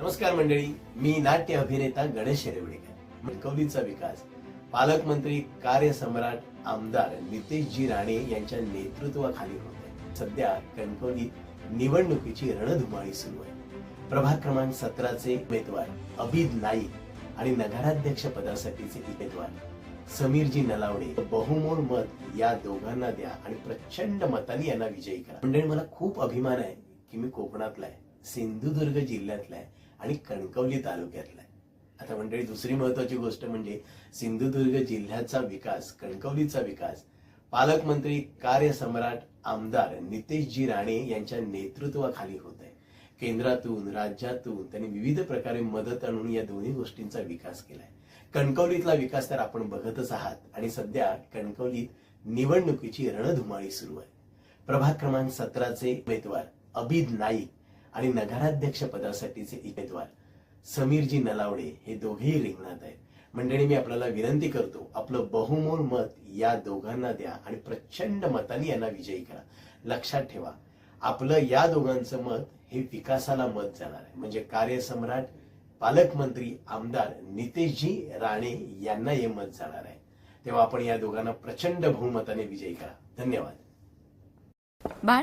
नमस्कार मंडळी मी नाट्य अभिनेता गणेश रेवडेकर कवीचा विकास. पालकमंत्री कार्यसम्राट आमदार नितेशजी राणे यांच्या नेतृत्वाखाली होत आहे. सध्या कणकवलीत निवडणुकीची रणधुमाळी सुरू आहे. प्रभाग क्रमांक सतराचे उमेदवार अबिद नाईक आणि नगराध्यक्ष पदासाठीचे उमेदवार समीरजी नलावडे. बहुमोल मत या दोघांना द्या आणि प्रचंड मताने यांना विजयी करा. मंडळी मला खूप अभिमान आहे की मी कोकणातला आहे. सिंधुदुर्ग जिल्ह्यातला आहे आणि कणकवली तालुक्यातला आहे. आता मंडळी दुसरी महत्वाची गोष्ट म्हणजे सिंधुदुर्ग जिल्ह्याचा विकास कणकवलीचा विकास. पालकमंत्री कार्यसम्राट आमदार नितेशजी राणे यांच्या नेतृत्वाखाली होत आहे. केंद्रातून राज्यातून त्यांनी विविध प्रकारे मदत आणून या दोन्ही गोष्टींचा विकास केलाय. कणकवलीतला विकास तर आपण बघतच आहात आणि सध्या कणकवलीत निवडणुकीची रणधुमाळी सुरू आहे. प्रभाग क्रमांक सतराचे उमेदवार अबिद नाईक आणि नगराध्यक्ष पदासाठीचे उमेदवार समीरजी नलावडे हे दोघेही रिंगणात आहेत. मंडळी मी आपल्याला विनंती करतो आपलं बहुमोल मत या दोघांना द्या आणि प्रचंड मताने यांना विजयी करा. लक्षात ठेवा आपलं या दोघांचं मत हे विकासाला मत जाणार आहे. म्हणजे कार्यसम्राट पालकमंत्री आमदार नितेशजी राणे यांना हे मत जाणार आहे. तेव्हा आपण या दोघांना प्रचंड बहुमताने विजयी करा. धन्यवाद. बाळ?